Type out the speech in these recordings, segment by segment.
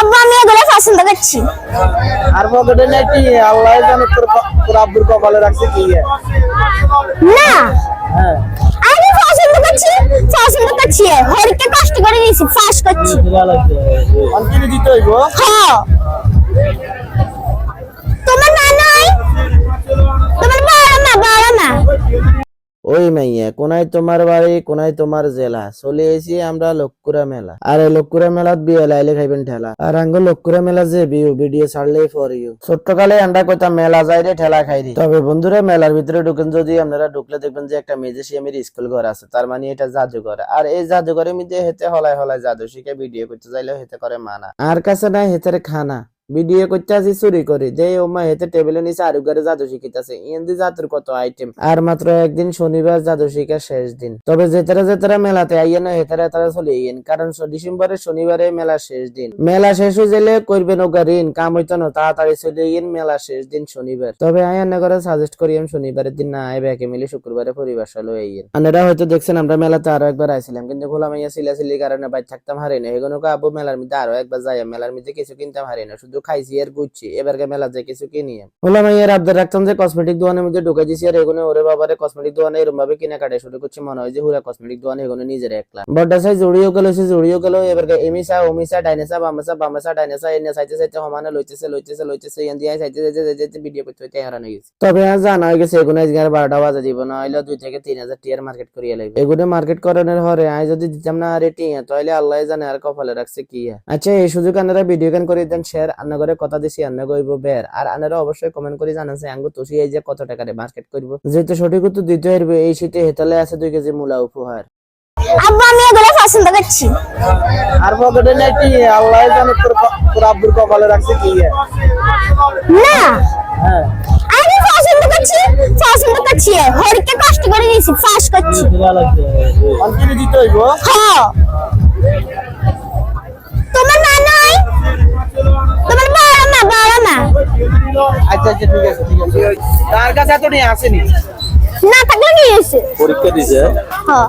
আব্বু আমি এগুলো পছন্দ করছি। আর পকেটে নাকি আল্লাহ জানে তোর তোর আব্বুর কপালে রাখছে কি না। হ্যাঁ। আমি পছন্দ করছি পছন্দ করছি হরিকে কষ্ট করে দিয়েছি ফাঁস করছি। দিতে হইব? হ্যাঁ। মাইয়া কোনায় তোমার বাড়ি, কোনায় তোমার জেলা। চলে এসি আমরা লক্কুরা মেলা। আর এই লক্কুরা মেলাত বিয়ে লাইলে খাইবেন ঠেলা। আর আঙ্গ লক্কুরা মেলা যে বিউ ভিডিও ছাড়লেই ফর ইউ ছোট্টকালে আমরা কইতাম মেলা যাই রে ঠেলা খাই রে। তবে বন্ধুরা, মেলার ভিতরে ঢুকেন যদি আপনারা ঢুকলে দেখবেন যে একটা মেজেশিয়ামের স্কুল ঘর আছে। তার মানে এটা জাদুঘর। আর এই জাদুঘরের মধ্যে হেতে হলায় হলায় জাদু শিখে ভিডিও করতে যাইলেও হেতে করে মানা। আর কাছে নাই হেতের খানা। ভিডিও করতে আসি চুরি করি। যে ও মা হেতে টেবিলে নিচে আরও ঘরে জাদু শিখিতেছে ইন্দি জাদুর কত আইটেম আর মাত্র একদিন শনিবার জাদু শিখা শেষ দিন। তবে যেতারা যেতারা মেলাতে আইয়ে না, হেতারা তারা চলে ইয়েন কারণ ডিসেম্বরের শনিবারে মেলা শেষ দিন। মেলা শেষ হয়ে গেলে করবেন ওগা ঋণ, কাম হইতো না, তাড়াতাড়ি চলে ইয়েন মেলা শেষ দিন শনিবার। তবে আন্না করে সাজেস্ট করি আমি শনিবারের দিন না আই ব্যাকে মিলে শুক্রবারে পরিবার সালো ইয়েন আপনারা হয়তো দেখছেন, আমরা মেলাতে আরও একবার আইছিলাম, কিন্তু খোলা মাইয়া সিলা সিলি কারণে বাইর থাকতাম, হারি না। এগুলো আবু মেলার মধ্যে আরও একবার যাই মেলার মধ্যে কিছু কিনতাম, হারি না। শুধু খাইছি আর গুচ্ছি এবারকে মেলা যে কিছু কিনি। খোলা মাইয়ার আবদার রাখতাম যে কসমেটিক দোকানের মধ্যে ঢুকে দিছি আর এগুলো ওরে বাবারে কসমেটিক দোকানে এরকম ভাবে কিনা কাটে শুরু করছি মনে হয় যে হুরা কসমেটিক দোকানে এগুলো নিজের একলা। বড়টা সাইজ জড়িয়েও গেল সে জড়িয়েও গেল এবারকে এমিসা ওমিসা ডাইনেসা বামাসা বামাসা ডাইনেসা এনে সাইতে সাইতে সমানে লইতেছে লইতেছে লইতেছে এন দিয়ে সাইতে সাইতে সাইতে ভিডিও করতে হইতে হারানো গেছে। তবে আর জানা হয়ে গেছে এগুলো আজকে আর বারোটা বাজে দিব না হইলে দুই থেকে তিন হাজার টিয়ার মার্কেট করিয়া লাগবে এগুলো মার্কেট করানোর হরে আই যদি দিতাম না আরে টিয়া তাহলে আল্লাহ জানে আর কপালে রাখছে কি আচ্ছা এই সুযোগ আনারা ভিডিও গান করে দেন শেয়ার আন্না কথা দিছি আন্না গইব বের আর আনারা অবশ্যই কমেন্ট করে জানাছে আঙ্গু তুষি এই যে কত টাকারে মার্কেট করব যেহেতু সঠিক উত্তর দিতে হইবে এই শীতে হেতালে আছে দুই কেজি মূলা উপহার আব্বু আমি এগুলো পছন্দ করছি। আর পকেটে নাকি আল্লাহ জানে তোর তোর আব্বুর কপালে রাখছে কি না। হ্যাঁ আমি পছন্দ করছি পছন্দ করছি হরিকে কষ্ট করে দিয়েছি ফাঁস করছি। অন্তিমে দিতে হইব। হ্যাঁ বড় আচ্ছা আচ্ছা ঠিক আছে ঠিক আছে। তার কাছে এত নিয়ে আসেনি? না থাকলে পরীক্ষা দিছে? হ্যাঁ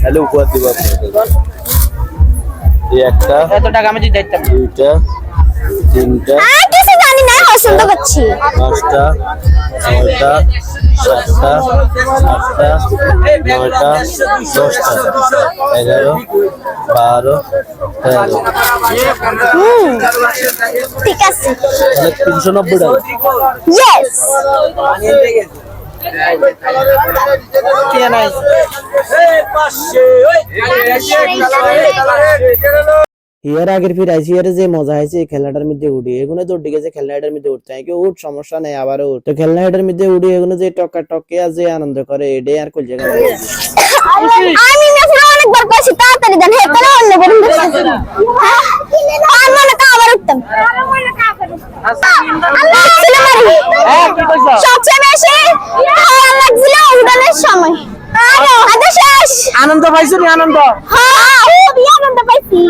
তাহলে উপহার দিব এই একটা এত টাকা আমি দিতে দুইটা তিনটা আর কিছু জানি না পছন্দ করছি। পাঁচটা ছয়টা সাতটা আটটা নয়টা দশটা এগারো বারো ঠিক আছে তিনশো নব্বই টাকা ইয়েস ইয়ার আগের ফির আইসি ইয়ারে যে মজা হয়েছে খেলাটার মধ্যে উঠি এগুলো তো উঠে গেছে খেলনাটার মধ্যে উঠতে হয়, কেউ উঠ সমস্যা নেই আবার উঠ তো খেলনাটার মধ্যে উঠি এগুলো যে টকা টকে আর যে আনন্দ করে, এটাই আর কই জায়গা আমি মেসে অনেকবার কইছি, তাড়াতাড়ি দেন। হেতে না অন্য বেরুন আর মনে কা উঠতাম আল্লাহ ছিল মারি সবচেয়ে বেশি ভালো লাগছিল উড়ানের সময়। আরও আদা শেষ। আনন্দ পাইছো আনন্দ? হ্যাঁ আনন্দ পাইছি।